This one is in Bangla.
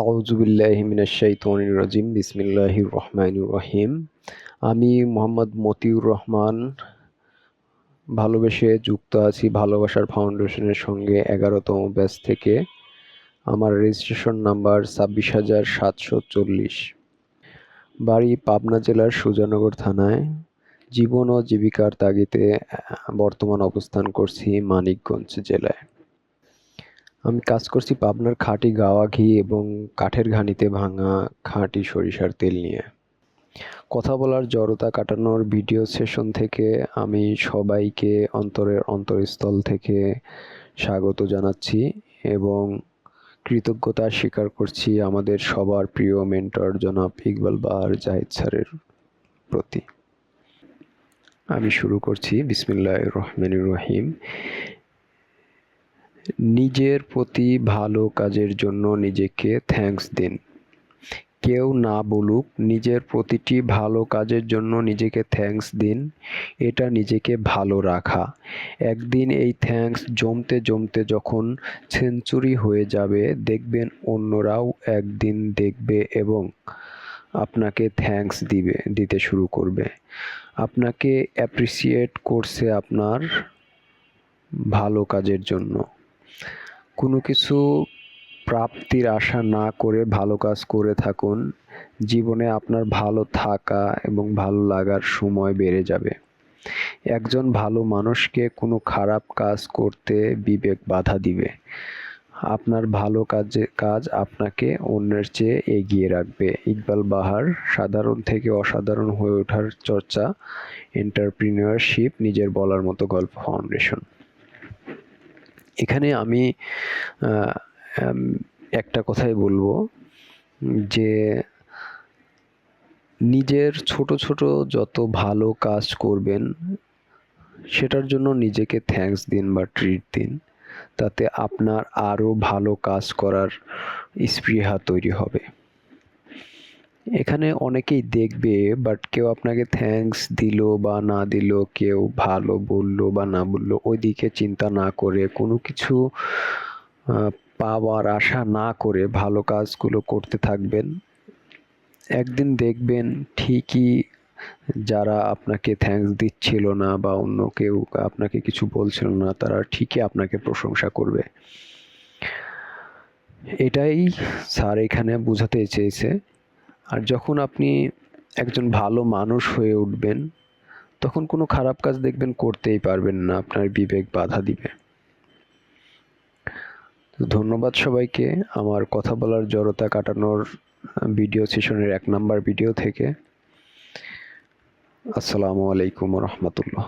আউজুবিল্লাহিমিনাশাইতনির রাজিম। বিসমিল্লাহির রহমানির রহিম। আমি মোহাম্মদ মতিউর রহমান। ভালোবেসে যুক্ত আছি ভালোবাসার ফাউন্ডেশনের সঙ্গে এগারোতম ব্যাচ থেকে। আমার রেজিস্ট্রেশন নাম্বার ছাব্বিশ হাজার সাতশো চল্লিশ। বাড়ি পাবনা জেলার সুজানগর থানায়। জীবন ও জীবিকার তাগিদে বর্তমান অবস্থান করছি মানিকগঞ্জ জেলায়। আমি কাজ করছি পাবনার খাঁটি গাওয়া ঘি এবং কাঠের ঘানিতে ভাঙা খাঁটি সরিষার তেল নিয়ে। কথা বলার জড়তা কাটানোর ভিডিও সেশন থেকে আমি সবাইকে অন্তরের অন্তরস্থল থেকে স্বাগত জানাচ্ছি এবং কৃতজ্ঞতা স্বীকার করছি আমাদের সবার প্রিয় মেন্টর জনাব ইকবাল বাহার জাহিদ স্যারের প্রতি। আমি শুরু করছি। বিসমিল্লাহ রহমান রহিম। নিজের প্রতি ভালো কাজের জন্য নিজেকে থ্যাঙ্কস দিন। কেউ না বলুক, নিজের প্রতিটি ভালো কাজের জন্য নিজেকে থ্যাঙ্কস দিন। এটা নিজেকে ভালো রাখা। একদিন এই থ্যাঙ্কস জমতে জমতে যখন সেঞ্চুরি হয়ে যাবে, দেখবেন অন্যরাও একদিন দেখবে এবং আপনাকে থ্যাঙ্কস দিবে, দিতে শুরু করবে। আপনাকে অ্যাপ্রিসিয়েট করছে আপনার ভালো কাজের জন্য। কোনো কিছু প্রাপ্তির আশা না করে ভালো কাজ করে থাকুন। জীবনে আপনার ভালো থাকা এবং ভালো লাগার সময় বেড়ে যাবে। একজন ভালো মানুষকে কোনো খারাপ কাজ করতে বিবেক বাধা দিবে। আপনার ভালো কাজে, কাজ আপনাকে অন্যের চেয়ে এগিয়ে রাখবে। ইকবাল বাহার, সাধারণ থেকে অসাধারণ হয়ে ওঠার চর্চা, এন্টারপ্রিনিয়রশিপ, নিজের বলার মতো গল্প ফাউন্ডেশন। এখানে আমি একটা কথাই বলব যে নিজের ছোট ছোট যত ভালো কাজ করবেন, সেটার জন্য নিজেকে থ্যাঙ্কস দিন বা ট্রিট দিন। তাতে আপনার আরও ভালো কাজ করার স্পৃহা তৈরি হবে। এখানে অনেকেই দেখবে বাট কেউ আপনাকে থ্যাঙ্কস দিল বা না দিল, কেউ ভালো বলল বা না বলল ওই দিকে চিন্তা না করে, কোনো কিছু পাওয়ার আশা না করে ভালো কাজগুলো করতে থাকবেন। একদিন দেখবেন ঠিকই যারা আপনাকে থ্যাঙ্কস দিচ্ছিল না বা অন্য কেউ আপনাকে কিছু বলছিল না, তারা ঠিকই আপনাকে প্রশংসা করবে। এটাই স্যার এখানে বোঝাতে চেয়েছে। আর যখন আপনি একজন ভালো মানুষ হয়ে উঠবেন, তখন কোনো খারাপ কাজ দেখবেন করতেই পারবেন না, আপনার বিবেক বাধা দিবে। ধন্যবাদ সবাইকে আমার কথা বলার জড়তা কাটানোর ভিডিও সেশনের এক নাম্বার ভিডিও থেকে। আসসালামু আলাইকুম রহমতুল্লাহ।